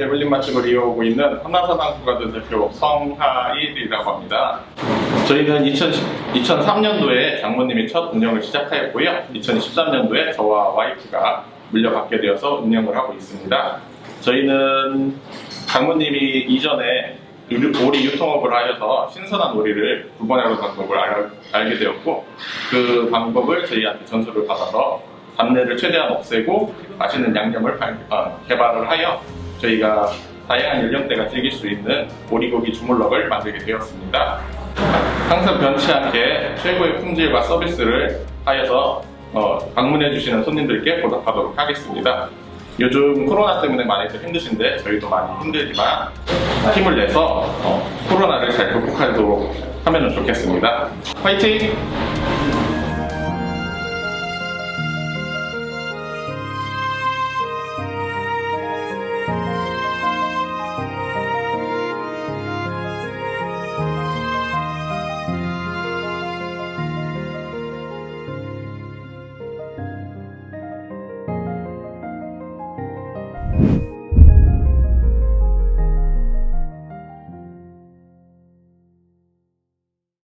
에블린 맛집을 이어오고 있는 한나사당 국가드 대표 성하일이라고 합니다. 저희는 2003년도에 장모님이 첫 운영을 시작하였고요. 2013년도에 저와 와이프가 물려받게 되어서 운영을 하고 있습니다. 저희는 장모님이 이전에 오리 유통업을 하여서 신선한 오리를 구분하는 방법을 알, 알게 되었고 그 방법을 저희한테 전수를 받아서 잡내를 최대한 없애고 맛있는 양념을 발- 어, 개발을 하여 저희가 다양한 연령대가 즐길 수 있는 오리고기 주물럭을 만들게 되었습니다. 항상 변치 않게 최고의 품질과 서비스를 하여서 어, 방문해 주시는 손님들께 보답하도록 하겠습니다. 요즘 코로나 때문에 많이들 힘드신데 저희도 많이 힘들지만 힘을 내서 어, 코로나를 잘 극복하도록 하면 좋겠습니다. 화이팅!